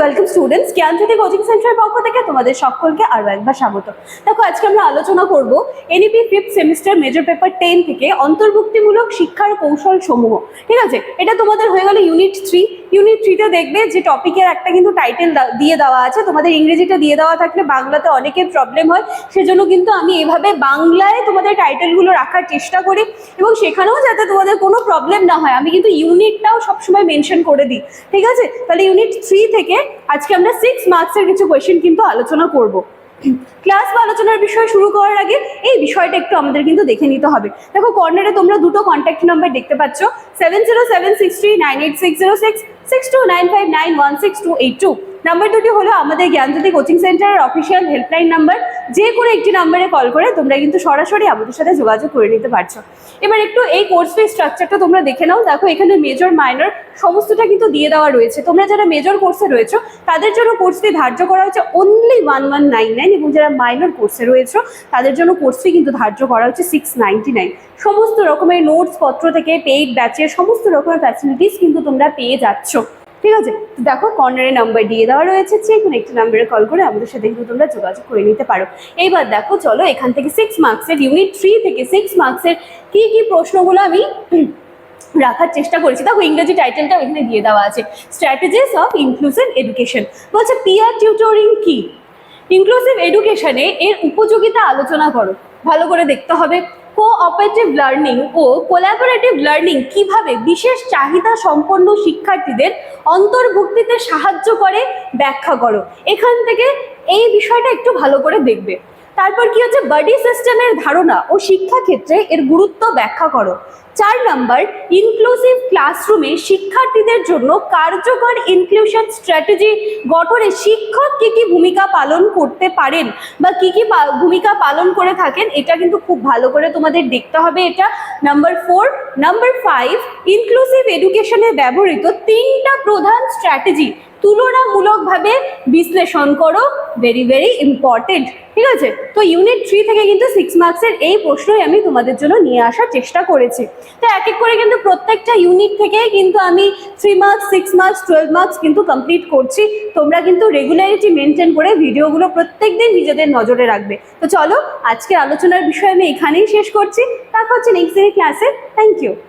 Welcome students জ্ঞানজ্যোতি coaching সেন্টারের পক্ষ থেকে তোমাদের সকলকে আরও একবার স্বাগত। দেখো, আজকে আমরা আলোচনা করব NEP fifth semester major paper ten থেকে অন্তর্ভুক্তিমূলক শিক্ষার কৌশল সমূহ ঠিক আছে? এটা তোমাদের হয়ে গেল ইউনিট থ্রি ইউনিট থ্রিতে দেখবে যে টপিকের একটা কিন্তু টাইটেল দিয়ে দেওয়া আছে। তোমাদের ইংরেজিটা দিয়ে দেওয়া থাকলে বাংলাতে অনেকের প্রবলেম হয়। সেজন্য কিন্তু আমি এভাবে বাংলায় তোমাদের টাইটেলগুলো রাখার চেষ্টা করি এবং সেখানেও যাতে তোমাদের কোনো প্রবলেম না হয়। আমি কিন্তু ইউনিটটাও সবসময় মেনশন করে দিই। ঠিক আছে? তাহলে ইউনিট থ্রি থেকে আজকে আমরা সিক্স মার্কসের কিছু কোয়েশ্চেন কিন্তু আলোচনা করব। ক্লাস বা আলোচনার বিষয় শুরু করার আগে এই বিষয়টা একটু আমাদের কিন্তু দেখে নিতে হবে। দেখো, কর্নারে তোমরা দুটো কন্ট্যাক্ট নাম্বার দেখতে পাচ্ছ seven zero seven six three nine eight six zero six six two nine five nine one six two eight two number দুটি হলো আমাদের জ্ঞানজ্যোতি কোচিং সেন্টারের অফিসিয়াল হেল্পলাইন নাম্বার যে কোনো একটি নাম্বারে কল করে তোমরা কিন্তু সরাসরি আমাদের সাথে যোগাযোগ করে নিতে পারছ। এবার একটু এই কোর্স ফি স্ট্রাকচারটা তোমরা দেখে নাও। দেখো, এখানে মেজর মাইনর সমস্তটা কিন্তু দিয়ে দেওয়া রয়েছে। তোমরা যারা মেজর কোর্সে রয়েছো, তাদের জন্য কোর্স ফি ধার্য করা হচ্ছে only one one nine nine এবং যারা মাইনর কোর্সে রয়েছো, তাদের জন্য কোর্স ফি কিন্তু ধার্য করা হচ্ছে সিক্স নাইনটি নাইন সমস্ত রকমের নোটস পত্র থেকে পেইড ব্যাচের সমস্ত রকমের ফ্যাসিলিটিস কিন্তু তোমরা পেয়ে যাচ্ছ। ঠিক আছে? দেখো কর্নারে নাম্বার দিয়ে দেওয়া রয়েছে, যে কোনো একটি নাম্বারে কল করে আমাদের সাথে কিন্তু তোমরা যোগাযোগ করে নিতে পারো। এইবার দেখো, চলো এখান থেকে সিক্স মার্কসের ইউনিট থ্রি থেকে সিক্স মার্কসের কি কি প্রশ্নগুলো আমি রাখার চেষ্টা করেছি। দেখো, ইংরেজি টাইটেলটা এখানে দিয়ে দেওয়া আছে। স্ট্র্যাটেজিস অফ ইনক্লুসিভ এডুকেশন বলছে পিয়ার টিউটরিং কি? ইনক্লুসিভ এডুকেশনে এর উপযোগিতা আলোচনা করো। ভালো করে দেখতে হবে। কোঅপারেটিভ লার্নিং ও কোলাবোরেটিভ লার্নিং কীভাবে বিশেষ চাহিদা সম্পন্ন শিক্ষার্থীদের অন্তর্ভুক্তিতে সাহায্য করে, ব্যাখ্যা করো। এখান থেকে এই বিষয়টা একটু ভালো করে দেখবে। তারপর কি হচ্ছে? বডি সিস্টেমের ধারণা ও শিক্ষাক্ষেত্রে এর গুরুত্ব ব্যাখ্যা করো। চার নাম্বার ইনক্লুসিভ ক্লাসরুমে শিক্ষার্থীদের জন্য কার্যকর ইনক্লুশন স্ট্র্যাটেজি গঠনে শিক্ষক কি কি ভূমিকা পালন করতে পারেন বা কি কি ভূমিকা পালন করে থাকেন, এটা কিন্তু খুব ভালো করে তোমাদের দেখতে হবে এটা। Number four number five inclusive এডুকেশনে ব্যবহৃত তিনটা প্রধান স্ট্র্যাটেজি তুলনামূলকভাবে বিশ্লেষণ করো। ভেরি ভেরি ইম্পর্টেন্ট ঠিক আছে? তো ইউনিট থ্রি থেকে কিন্তু সিক্স মার্কসের এই প্রশ্নই আমি তোমাদের জন্য নিয়ে আসার চেষ্টা করেছি। তো এক এক করে কিন্তু প্রত্যেকটা ইউনিট থেকে কিন্তু আমি three marks six marks twelve marks কিন্তু কমপ্লিট করছি। তোমরা কিন্তু রেগুলারিটি মেনটেন করে ভিডিওগুলো প্রত্যেক দিন নিজেদের নজরে রাখবে। তো চলো, আজকের আলোচনার বিষয় আমি এখানেই শেষ করছি। তারপর হচ্ছে নেক্সট দিনের ক্লাসে থ্যাংক ইউ